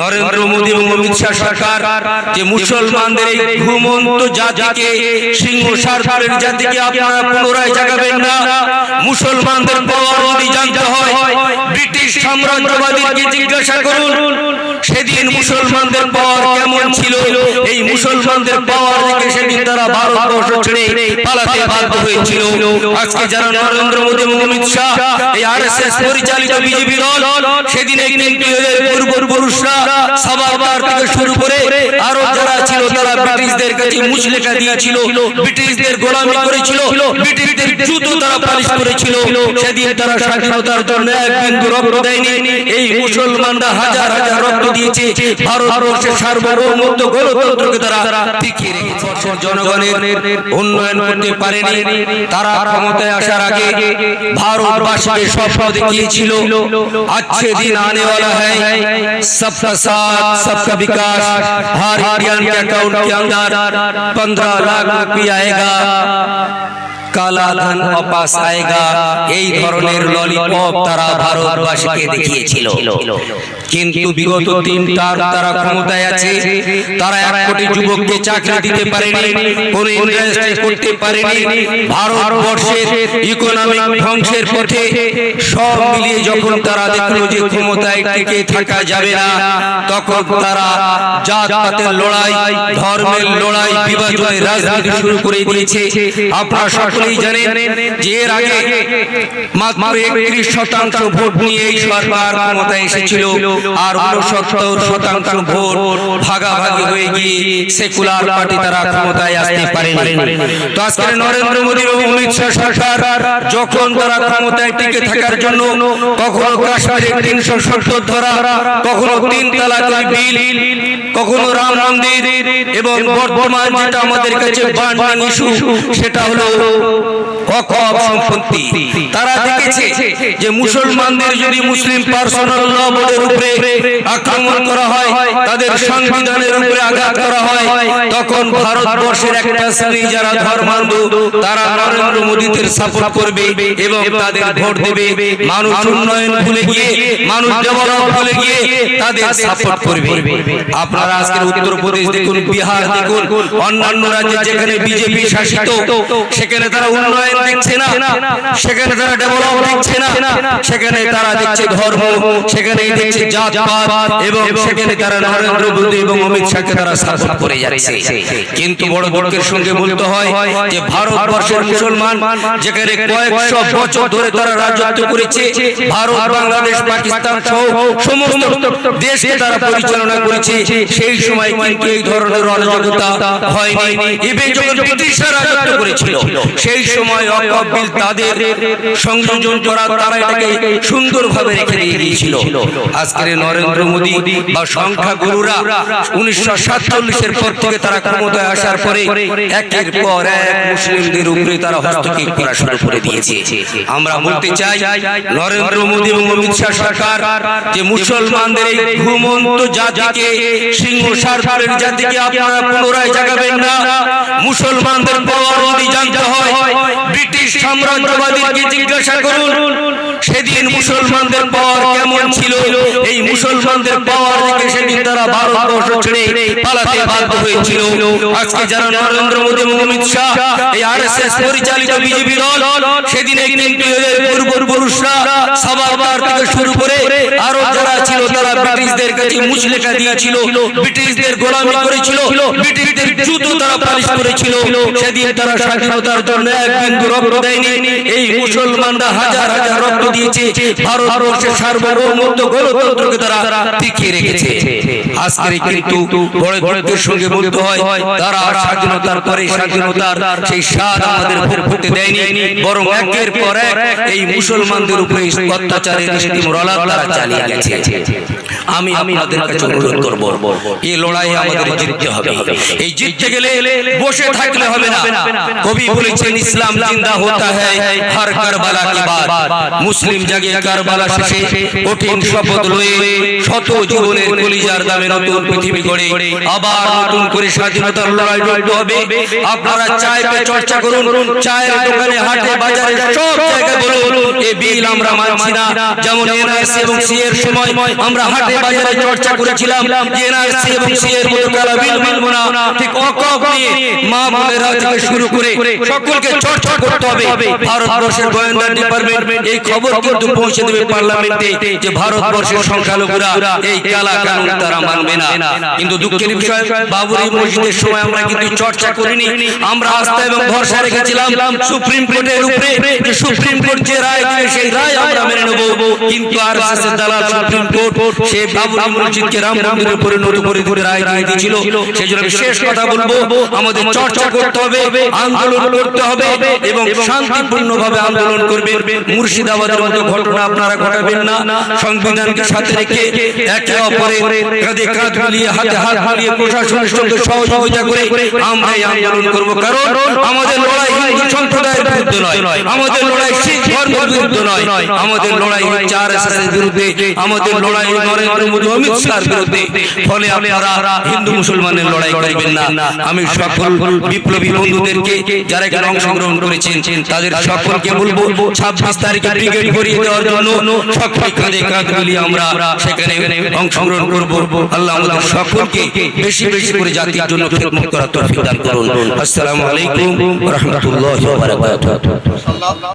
নরেন্দ্র মোদী এবং অমিত শাহ সরকার, যে মুসলমানদের এই ঘুমন্ত জাতিকে, সিংহ সরকারের জাতিকে আপনারা পুনরায় জাগাবেন না। মুসলমানদের পর জানতে হয়, ব্রিটিশ সাম্রাজ্যবাদীকে জিজ্ঞাসা করুন সেদিন মুসলমানদের পাওয়ার কেমন ছিল? এই মুসলমানদের পাওয়ার থেকে সেদিন তারা ভারতবর্ষ ছেড়ে পালাতে বাধ্য হয়েছিল। আজকে যারা নরেন্দ্র মোদী এবং অমিত শাহ, এই আরএসএস পরিচালিত বিজেপি দল, সেদিনে কিন্তু পূর্বপুরুষরা সাবারবার থেকে শুরু করে আরও যারা ছিল তারা ব্রিটিশদের কাছে মুচলেখা দিয়েছিল, ব্রিটিশদের গোলামি করেছিল, ব্রিটিশদের জুতো তারা পালিশ করেছিল। সেদিন তারা স্বাধীনতার জন্য এক বিন্দু রক্ত দেয়নি। এই মুসলমানরা হাজার হাজার রক্ত দিয়েছে ভারতবর্ষের সার্বভৌমত্ব গণতন্ত্রকে তারা টিকিয়ে রেখেছে জনগণের উন্নয়ন করতে পারেনি তারা ক্ষমতায় আসার আগে ভারতবাসীকে স্বপ্ন দেখিয়েছিল अच्छे दिन आने वाला है सबका साथ सबका विकास हर इंडियन के अकाउंट के अंदर पंद्रह लाख रुपया आएगा কালা ধন অপাস এই ধরনের ললিপপ তারা ভারতবাসীকে দেখিয়েছিল। কিন্তু বিগত তিন তারা ক্ষমতায় আছে। তারা এক কোটি যুবককে চাকরি দিতে পারেনি, কোন ইন্ডাস্ট্রি করতে পারেনি। ভারতবর্ষের ইকোনমিক ধ্বংসের পথে সব মিলিয়ে যখন তারা যে ক্ষমতায় টিকে থাকা যাবে না, তখন তারা জাত লড়াই, ধর্মের লড়াই, বিভাজনের রাজনীতি শুরু করে দিয়েছে। আপনারা সকলেই জানেন যে এর আগে মাত্র একত্রিশ শতাংশ ভোট নিয়ে এই সরকার ক্ষমতায় এসেছিল। আর উনসত্তর শতাংশ ভোট ভাগাভাগি হয়ে গিয়ে সেকুলার পার্টি তারা ক্ষমতায় আসতে পারেনি। তো আজকে নরেন্দ্র মোদী এবং অমিত শাহ সরকার যখন তারা ক্ষমতায় টিকে থাকার জন্য কখনো কাশ্মীরে তিনশো সত্তর ধরা কখনো তিন তালাকের বিল কখনো রাম মন্দির এবং বর্তমান যেটা আমাদের কাছে বান্ডিং ইস্যু সেটা হলো Oh. ওয়াকফ সম্পত্তি তারা দেখেছে যে মুসলমানদের যদি মুসলিম পার্সোনাল ল বোর্ডের উপরে আক্রমণ করা হয় তাদের সংবিধানের উপরে আঘাত করা হয়। তখন ভারতবর্ষের একটা শ্রেণি যারা ধর্মান্ধ তারা নরেন্দ্র মোদীদের সাপোর্ট করবে এবং তাদের ভোট দেবে। মানুষ উন্নয়ন ভুলে গিয়ে মানুষ ডেভেলপ ভুলে গিয়ে তাদের সাপোর্ট করবে। আপনারা আজকের উত্তরপ্রদেশ দেখুন বিহার দেখুন অন্যান্য রাজ্যে যেখানে বিজেপি শাসিত সেখানে তারা উন্নয়ন দেখছে না, সেখানে তারা ডেভেলপ দেখছে না, সেখানে তারা দেখছে ধর্ম সেখানে দেখছে জাতপাত এবং সেখানে তারা নরেন্দ্র মোদী এবং অমিত শাহকে তারা সাপোর্ট করে যাচ্ছে। কিন্তু বড় দুঃখের সঙ্গে বলতে হয় যে ভারতবর্ষের মুসলমান, যেখানে কয়েকশো বছর ধরে তারা রাজত্ব করেছে, ভারত, বাংলাদেশ, পাকিস্তান সহ সমস্ত দেশকে তারা পরিচালনা করেছে, সেই সময় কিন্তু এই ধরনের অরাজকতা হয়নি। ইভেন যখন ব্রিটিশরা রাজত্ব করেছিল, সেই সময় অকপ বিল তাদের সংযোজন করা তারা এটাকে সুন্দরভাবে রেখে দিয়ে দিয়েছিল। আজকের নরেন্দ্র মোদী বা সংখ্যা গুরুরা উনিশশো সাতচল্লিশের পর থেকে তারা ক্ষমতায় আসার পরে একের পর এক মুসলিমদের উপরে তারা হস্তক্ষেপ করা শুরু করে দিয়েছে। আমরা বলতে চাই নরেন্দ্র মোদী এবং অমিত শাহ সরকার যে মুসলমানদের এই ঘুমন্ত জাতিকে সিংহ সারকারের জাতিকে আপনারা পুনরায় জাগাবেন না। মুসলমানদের পাওয়ার জানতে হয়। ব্রিটিশ সাম্রাজ্যবাদীকে জিজ্ঞাসা করুন, সেদিন মুসলমানদের পাওয়ার কেমন ছিল? এই মুসলমানদের পাওয়ার থেকে সেদিন তারা ভারতবর্ষ ছেড়ে পালাতে বাধ্য হয়েছিল। আজকে যারা নরেন্দ্র মোদী এবং অমিত শাহ, এই আরএসএস পরিচালিত বিজেপি দল, সেদিনে কিন্তু এদের পূর্বপুরুষরা সাবারবার থেকে শুরু করে আরও যারা ছিল তারা ব্রিটিশদের কাছে মুচলেখা দিয়েছিল, ব্রিটিশদের গোলামি করেছিল, ব্রিটিশদের জুতো তারা পালিশ করেছিল। সেদিন তারা স্বাধীনতার জন্য এক বিন্দু রক্ত দেয়নি। এই মুসলমানরা হাজার হাজার রক্ত দিয়েছে। ভারতবর্ষের সার্বভৌমত্ব গণতন্ত্রকে তারা টিকিয়ে রেখেছে। আজকের কিন্তু বড় সঙ্গে বলতে হয় তারা স্বাধীনতার পরে স্বাধীনতার সেই স্বাদ আমাদের ভোট দেয়নি বরং একের পর এক এই মুসলমানদের উপরে অত্যাচারের রলা তারা চালিয়ে গেছে। আমি আপনাদের কাছে অনুরোধ করব। এই লড়াই আমাদের জিততে হবে। এই জিততে গেলে বসে থাকলে হবে না। কবি বলেছেন ইসলাম জিন্দা হতা হ্যায় হর কারবালা কি বাত মুসলিম জাগে কারবালা শেষে কঠিন শপথ লয়ে শত জীবনের কলিজার দামে নতুন পৃথিবী গড়ে আবার নতুন করে স্বাধীনতার লড়াই লড়তে হবে। আপনারা চায় পে চর্চা করুন চায়ের দোকানে হাটে বাজারে সব জায়গায় বলুন এ বিল আমরা মানছি না। যেমন এনআরসি এবং সি এর সময় আমরা হাটে বাজারে চর্চা করেছিলাম। যে এনআরসি এবং সিএর মতো কালা বিল মানবো না ঠিক অকক নিয়ে মা বোনেরা থেকে শুরু করে সকলকে চর্চা করতে হবে। ভারতবর্ষের গোয়েন্দা ডিপার্টমেন্ট এই খবর কিন্তু পৌঁছে দেবে পার্লামেন্টে যে ভারতবর্ষের সংখ্যালঘুরা এই কালা কানুন তারা মানবে না। কিন্তু দুঃখের বিষয় বাবরি মসজিদের সময় আমরা কিন্তু চর্চা করিনি। আমরা আস্থা এবং ভরসা রেখেছিলাম সুপ্রিম কোর্টের উপরে যে সুপ্রিম কোর্ট যে রায় দিবে সেই রায় আমরা মেনে নেব। কিন্তু আর এর দালাল সুপ্রিম কোর্ট সে বাবরি মসজিদকে রাম মন্দিরে পরিণত করে দিতে রায় দিয়ে দিয়েছিল। সেই জন্য আমি শেষ কথা বলব আমাদের চর্চা করতে হবে আন্দোলন করতে হবে এবং শান্তিপূর্ণভাবে আন্দোলন করবেন। মুর্শিদাবাদের মতো ঘটনা আপনারা ঘটাবেন না। সংবিধানকে সাথে রেখে একে অপরের কাঁধে কাঁধ মিলিয়ে হাতে হাত মিলিয়ে প্রশাসনের সঙ্গে সহযোগিতা করে আমরা এই আন্দোলন করব। কারণ আমাদের লড়াই হিন্দু সম্প্রদায়ের বিরুদ্ধে নয় আমাদের লড়াই শিখ ধর্মের বিরুদ্ধে নয় আমাদের লড়াই হচ্ছে আরএসএস এর বিরুদ্ধে আমাদের লড়াই নরেন্দ্র মোদী অমিত শাহর বিরুদ্ধে। ফলে আপনারা হিন্দু মুসলমানের লড়াই করবেন না। আমি সকল বিপ্লবী বন্ধুদেরকে যারা এখানে অংশগ্রহণ করেছেন তাদের সকলকে বলব ছাব্বিশ তারিখে ব্রিগেড করিয়ে দেওয়ার জন্য সকলে কাঁধে কাঁধ মিলিয়ে আমরা সেখানে অংশগ্রহণ করব। আল্লাহ সকলকে বেশি বেশি করে জাতির জন্য খেদমত করার তৌফিক দান করুন আসসালামু আলাইকুম রহমতুল্লাহ الله وبركاته